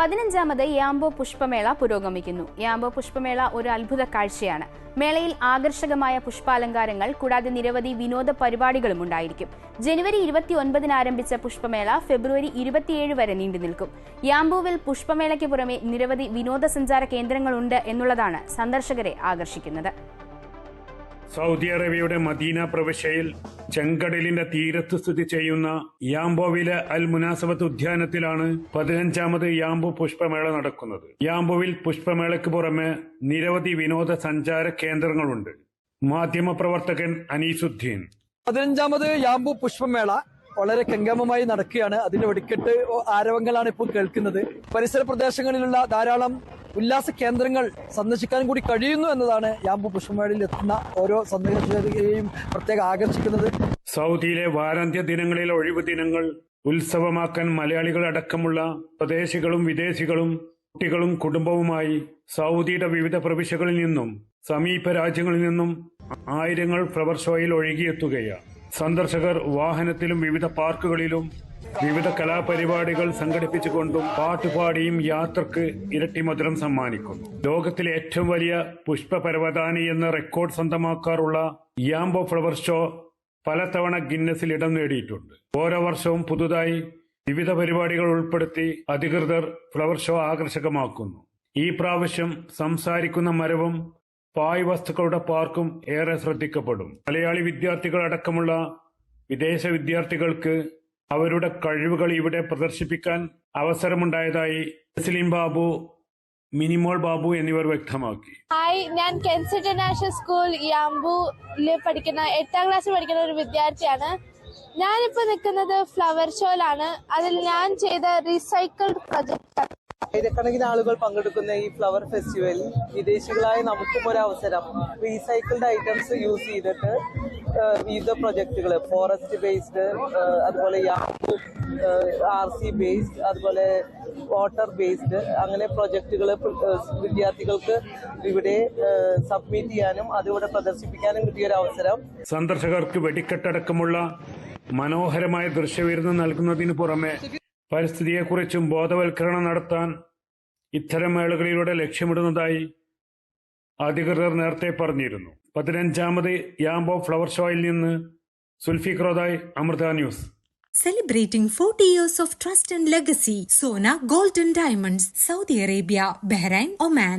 പതിനഞ്ചാമത് യാംബോ പുഷ്പമേള പുരോഗമിക്കുന്നു. യാംബോ പുഷ്പമേള ഒരു അത്ഭുത കാഴ്ചയാണ്. മേളയിൽ ആകർഷകമായ പുഷ്പാലങ്കാരങ്ങൾ കൂടാതെ നിരവധി വിനോദ പരിപാടികളും ഉണ്ടായിരിക്കും. ജനുവരി ഇരുപത്തി ഒൻപതിന് ആരംഭിച്ച പുഷ്പമേള ഫെബ്രുവരി ഇരുപത്തിയേഴ് വരെ നീണ്ടു നിൽക്കും. യാംബോവിൽ പുഷ്പമേളയ്ക്ക് പുറമെ നിരവധി വിനോദസഞ്ചാര കേന്ദ്രങ്ങളുണ്ട് എന്നുള്ളതാണ് സന്ദർശകരെ ആകർഷിക്കുന്നത്. സൗദി അറേബ്യയുടെ മദീന പ്രവിശ്യയിൽ ചെങ്കടലിന്റെ തീരത്ത് സ്ഥിതി ചെയ്യുന്ന യാംബോവിലെ അൽ മുനാസബത്ത് ഉദ്യാനത്തിലാണ് പതിനഞ്ചാമത് യാംബു പുഷ്പമേള നടക്കുന്നത്. യാംബോവിൽ പുഷ്പമേളയ്ക്ക് പുറമെ നിരവധി വിനോദ സഞ്ചാര കേന്ദ്രങ്ങളുണ്ട്. മാധ്യമപ്രവർത്തകൻ അനീസുദ്ദീൻ. പതിനഞ്ചാമത് യാമ്പു പുഷ്പമേള വളരെ കെങ്കമമായി നടക്കുകയാണ്. അതിന്റെ വെടിക്കെട്ട് ആരവങ്ങളാണ് ഇപ്പോൾ കേൾക്കുന്നത്. പരിസര പ്രദേശങ്ങളിലുള്ള ധാരാളം ഉല്ലാസ കേന്ദ്രങ്ങൾ സന്ദർശിക്കാൻ കൂടി കഴിയുന്നു എന്നതാണ് യാമ്പു പുഷ്പമേളയിൽ എത്തുന്ന ഓരോ സന്ദർശകരെയും പ്രത്യേകം ആകർഷിക്കുന്നത്. സൗദിയിലെ വാരാന്ത്യ ദിനങ്ങളിലെ ഒഴിവ് ദിനങ്ങൾ ഉത്സവമാക്കാൻ മലയാളികൾ അടക്കമുള്ള പ്രദേശികളും വിദേശികളും കുട്ടികളും കുടുംബവുമായി സൗദിയുടെ വിവിധ പ്രവിശ്യകളിൽ നിന്നും സമീപ രാജ്യങ്ങളിൽ നിന്നും ആയിരങ്ങൾ ഫ്ലവർ ഷോയിൽ ഒഴുകിയെത്തുകയാണ്. സന്ദർശകർ വാഹനത്തിലും വിവിധ പാർക്കുകളിലും വിവിധ കലാപരിപാടികൾ സംഘടിപ്പിച്ചുകൊണ്ടും പാട്ടുപാടിയും യാത്രയ്ക്ക് ഇരട്ടി മധുരം സമ്മാനിക്കുന്നു. ലോകത്തിലെ ഏറ്റവും വലിയ പുഷ്പപരവതാനി എന്ന റെക്കോർഡ് സ്വന്തമാക്കാറുള്ള യാംബോ ഫ്ലവർ ഷോ പലതവണ ഗിന്നസിൽ ഇടം നേടിയിട്ടുണ്ട്. ഓരോ വർഷവും പുതുതായി വിവിധ പരിപാടികൾ ഉൾപ്പെടുത്തി അധികൃതർ ഫ്ലവർ ഷോ ആകർഷകമാക്കുന്നു. ഈ പ്രാവശ്യം സംസാരിക്കുന്ന മരവും പായ് വസ്തുക്കളുടെ പാർക്കും ഏറെ ശ്രദ്ധിക്കപ്പെടും. മലയാളി വിദ്യാർത്ഥികൾ അടക്കമുള്ള വിദേശ വിദ്യാർത്ഥികൾക്ക് അവരുടെ കഴിവുകൾ ഇവിടെ പ്രദർശിപ്പിക്കാൻ അവസരമുണ്ടായതായി മുസ്ലിം ബാബു മിനിമോൾ ബാബു എന്നിവർ വ്യക്തമാക്കി. ഹായ് ഞാൻ കെൻസ് ഇന്റർനാഷണൽ സ്കൂൾ യാംബുൽ പഠിക്കുന്ന എട്ടാം ക്ലാസ്സിൽ പഠിക്കുന്ന ഒരു വിദ്യാർത്ഥിയാണ്. ഞാനിപ്പോ നിൽക്കുന്നത് ഫ്ലവർ ഷോയിലാണ്. അതിൽ ഞാൻ ചെയ്ത റീസൈക്കിൾഡ് പ്രൊജക്റ്റ് ആയിരക്കണക്കിന് ആളുകൾ പങ്കെടുക്കുന്ന ഈ ഫ്ലവർ ഫെസ്റ്റിവലിൽ വിദേശികളായ നമുക്കും ഒരു അവസരം. റീസൈക്കിൾഡ് ഐറ്റംസ് യൂസ് ചെയ്തിട്ട് വിവിധ പ്രൊജക്ടുകൾ ഫോറസ്റ്റ് ബേസ്ഡ് അതുപോലെ യാമ്പു ആർ സി ബേസ്ഡ് അതുപോലെ വാട്ടർ ബേസ്ഡ് അങ്ങനെ പ്രൊജക്ടുകൾ വിദ്യാർത്ഥികൾക്ക് ഇവിടെ സബ്മിറ്റ് ചെയ്യാനും അതിവിടെ പ്രദർശിപ്പിക്കാനും കിട്ടിയ ഒരു അവസരം. സന്ദർശകർക്ക് വെടിക്കെട്ടടക്കമുള്ള മനോഹരമായ ദൃശ്യവിരുന്ന് നൽകുന്നതിന് പുറമെ പരിസ്ഥിതിയെക്കുറിച്ചും ബോധവൽക്കരണം നടത്താൻ ഇത്തരം മേളകളിലൂടെ ലക്ഷ്യമിടുന്നതായി അധികൃതർ നേരത്തെ പറഞ്ഞിരുന്നു പതിനഞ്ചാമത് യാംബോ ഫ്ലവർ ഷോയിൽ നിന്ന് സുൽഫിക്രോദായ് Amrita news Celebrating 40 years of trust and legacy, Sona Golden Diamonds, Saudi Arabia, Bahrain, Oman.